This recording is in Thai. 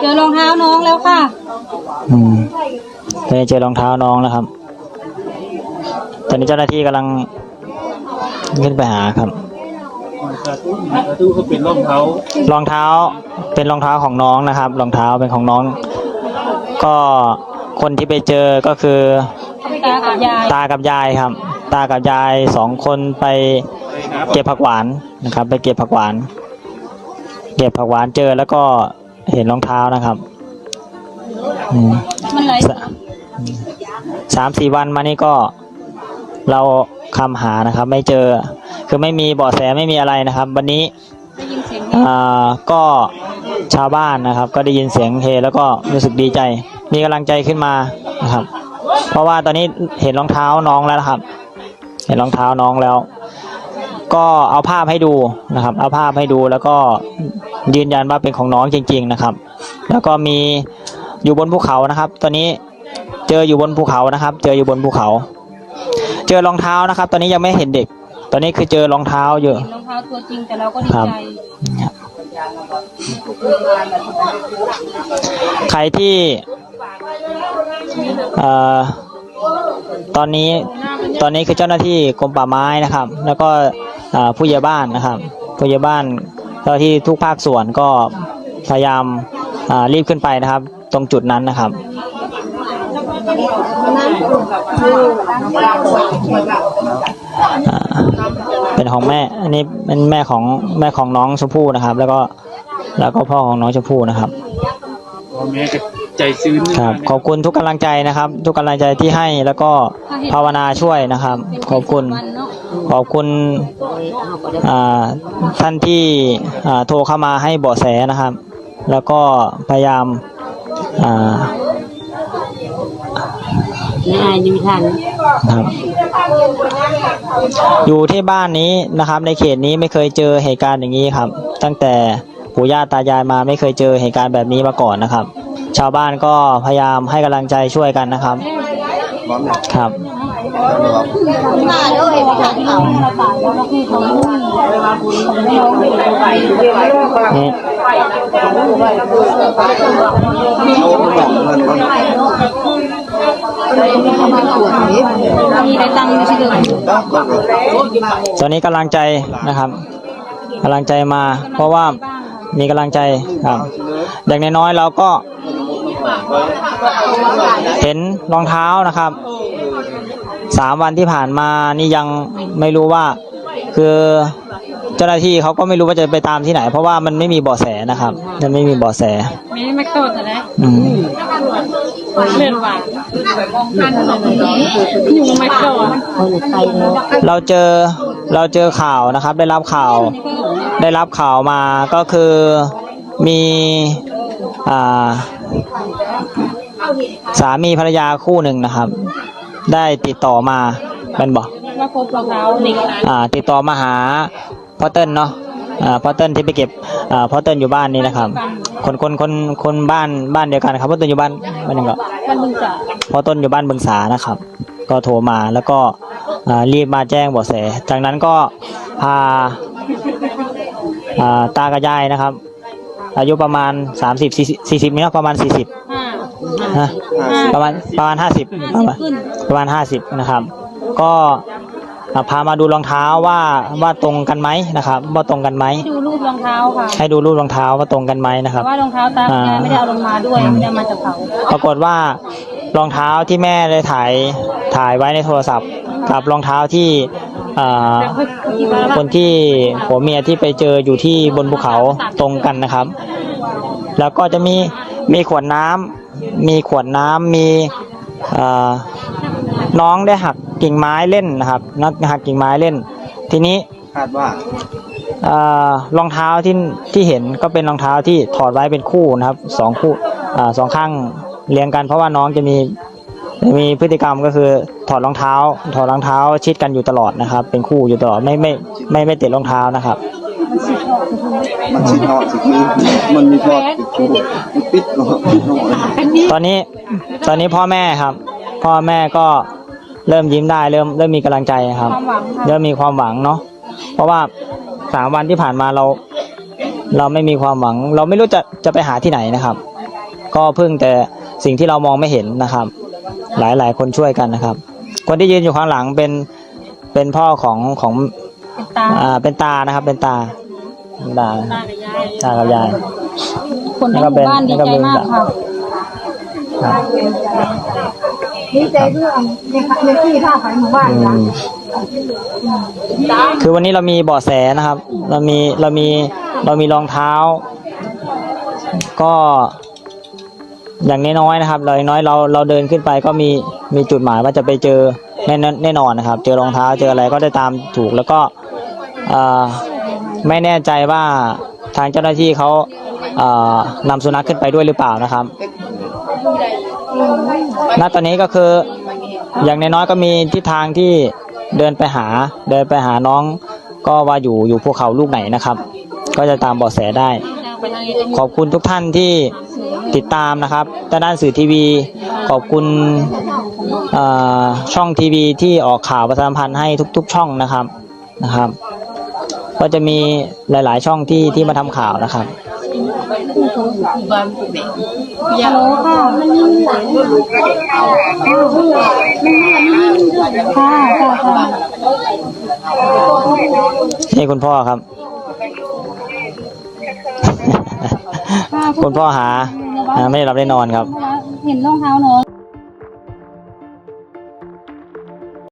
เจอรองเท้าน้องแล้วค่ะอืมตอนนี้เจอรองเท้าน้องแล้วครับ ตอนนี้เจ้าหน้าที่กำลังขึ้นไปหาครับตู้เขาเป็นรองเท้ารองเท้าเป็นรองเท้าของน้องนะครับ รองเท้าเป็นของน้อง ก็คนที่ไปเจอก็คือ ตากับยายตากับยายครับ ตากับยายสองคนไปเก็บผักหวานนะครับ ไปเก็บผักหวาน เก็บผักหวานเจอแล้วก็ เห็นรองเท้านะครับอืมมันไหลสสามสี่วันมานี่ก็เราคำหานะครับ ไม่เจอ คือไม่มีเบาะแสไม่มีอะไรนะครับ วันนี้ได้ยินเสียงอ่าก็ชาวบ้านนะครับ ก็ได้ยินเสียงเฮแล้วก็รู้สึกดีใจ มีกำลังใจขึ้นมานะครับ เพราะว่าตอนนี้เห็นรองเท้าน้องแล้วนะครับ เห็นรองเท้าน้องแล้ว ก็เอาภาพให้ดูนะครับ เอาภาพให้ดูแล้วก็ ยืนยันว่าเป็นของน้องจริง ๆนะครับ แล้วก็มีอยู่บนภูเขานะครับ ตอนนี้เจออยู่บนภูเขานะครับ เจออยู่บนภูเขา เจอรองเท้านะครับ ตอนนี้ยังไม่เห็นเด็ก ตอนนี้คือเจอรองเท้าอยู่เห็นรองเท้าตัวจริงแต่เราก็ดีครับใจใครที่เอ่อตอนนี้ตอนนี้คือเจ้าหน้าที่กรมป่าไม้นะครับ แล้วก็เอ่อผู้ใหญ่บ้านนะครับผู้ใหญ่บ้าน เจ้าหน้าที่ทุกภาคส่วนก็พยายามอ่ารีบขึ้นไปนะครับ ตรงจุดนั้นนะครับอ่าเป็นของแม่ อันนี้เป็นแม่ของแม่ของน้องชมพู่นะครับ แล้วก็แล้วก็พ่อของน้องชมพู่นะครับพ่อแม่ก็ใจซื้นครับ ขอบคุณทุกกำลังใจนะครับ ทุกกำลังใจที่ให้แล้วก็ภาวนาช่วยนะครับ ขอบคุณมันเนาะ ขอบคุณอ่าท่านที่อ่าโทรเข้ามาให้เบาะแสนะครับ แล้วก็พยายามอ่านี่ยังมีทันครับอยู่ที่บ้านนี้นะครับ ในเขตนี้ไม่เคยเจอเหตุการณ์อย่างนี้ครับ ตั้งแต่ปู่ย่าตายายมาไม่เคยเจอเหตุการณ์แบบนี้มาก่อนนะครับ ชาวบ้านก็พยายามให้กำลังใจช่วยกันนะครับ ครับ มาด้วยมีทางเขาเราตอของลูกนี่มีได้ตังค์อยู่ที่เดิมตอนนี้กำลังใจนะครับกำลังใจมา เพราะว่ามีกำลังใจครับอย่างน้อยๆเราก็เห็นรองเท้านะครับ สามวันที่ผ่านมานี่ยังไม่รู้ว่า คือเจ้าหน้าที่เขาก็ไม่รู้ว่าจะไปตามที่ไหน เพราะว่ามันไม่มีเบาะแสนะครับ มันไม่มีเบาะแสมีไม่โตดนะอืมเลื่อนหวานอยู่ไม่โตดเราเจอเราเจอข่าวนะครับ ได้รับข่าว ได้รับข่าวมาก็คือมีอ่าสามีภรรยาคู่หนึ่งนะครับ ได้ติดต่อมาเป็นบอกว่าพบรองเท้าเด็กอ่าติดต่อมาหาพ่อเติ้ลเนาะอ่าพ่อเติ้ลที่ไปเก็บอ่าพ่อเติ้ลอยู่บ้านนี้นะครับ คนคนคนคนบ้านบ้านเดียวกันครับพ่อเติ้ลอยู่บ้านบ้านหนึ่งก็มันมึงจะพ่อต้นอยู่บ้านบึงสานะครับ ก็โทรมาแล้วก็อ่ารีบมาแจ้งเบาะแสจากนั้นก็พาอ่าตากับยายนะครับ อายุประมาณ 30 40 40นี่เนาะประมาณ 40 ห้านะประมาณประมาณ50ประมาณขึ้นประมาณ50นะครับ ก็อ่าพามาดูรองเท้าว่าว่าตรงกันไหมนะครับว่าตรงกันไหมให้ดูรูปรองเท้าค่ะให้ดูรูปรองเท้าว่าตรงกันไหมนะคแต่รับว่ารองเท้าตาคุณยายไม่ได้เอาลงมาด้วยไม่ได้เอามาจากเขาปรากฏว่ารองเท้าที่แม่ได้ถ่ายถ่ายไว้ในโทรศัพท์ กับรองเท้าที่อ่าแต่เพิ่งคิดว่าคนที่ผัวเมียที่ไปเจออยู่ที่บนภูเขาตรงกันนะครับ แล้วก็จะมี มีขวดน้ำมีขวดน้ำมีอ่าน้องได้หักกิ่งไม้เล่นนะครับนักหักกิ่งไม้เล่น ทีนี้คาดว่าอ่ารองเท้าที่ที่เห็นก็เป็นรองเท้าที่ถอดไว้เป็นคู่นะครับสองคู่อ่าสองข้างเรียงกันเพราะว่าน้องจะมีมีพฤติกรรมก็คือถอดรองเท้า ถอดรองเท้าชิดกันอยู่ตลอดนะครับ เป็นคู่อยู่ตลอดไม่ไม่ไม่ไม่ติดรองเท้านะครับ มันสิทอดสิคือมันมีทอดติดชูมันปิดเนาะตอนนี้ตอนนี้พ่อแม่ครับ พ่อแม่ก็เริ่มยิ้มได้เริ่มเริ่มมีกำลังใจครับความหวังค่ะเริ่มมีความหวังเนาะเพราะว่าสามวันที่ผ่านมาเรา เราไม่มีความหวัง เราไม่รู้จะจะไปหาที่ไหนนะครับ ก็พึ่งแต่สิ่งที่เรามองไม่เห็นนะครับ หลายหลายคนช่วยกันนะครับ คนที่ยืนอยู่ข้างหลังเป็นเป็นพ่อของของ เป็นตาอ่า เป็นตานะครับ เป็นตาเป็นตาตากับยายคนทั้งหมู่บ้านดีใจมากค่ะครับดีใจเรื่องในในที่ท่าขายหมู่บ้านอืนะมคือวันนี้เรามีเบาะแสนะครับ เรามีเรามีเรามีรองเท้า ก็อย่างน้อยๆนะครับเราอย่างน้อยเราเราเดินขึ้นไปก็มีมีจุดหมายว่าจะไปเจอแน่นอนแน่นอนนะครับ เจอรองเท้าเจออะไรก็ได้ตามถูกแล้วก็เอ่อ ไม่แน่ใจว่าทางเจ้าหน้าที่เขาเอ่อนำสุนัขขึ้นไปด้วยหรือเปล่านะครับ ณ ตอนนี้ก็คืออย่างน้อยๆก็มีทิศทางที่เดินไปหาเดินไปหาน้องก็ว่าอยู่อยู่ภูเขาลูกไหนนะครับ ก็จะตามเบาะแสได้ ขอบคุณทุกท่านที่ติดตามนะครับทางด้านสื่อทีวี ขอบคุณช่องทีวีที่ออกข่าวประชาสัมพันธ์ให้ทุก ๆ ช่องนะครับนะครับ ก็จะมีหลาย ๆ ช่องที่ที่มาทำข่าวนะครับ ฮัลโหลค่ะ มันมีหลังค่ะค่ะค่ะนี่คุณพ่อครับคุณพ่อหาอ่าไม่ได้รับได้นอนครับ เห็นรองเท้าน้อง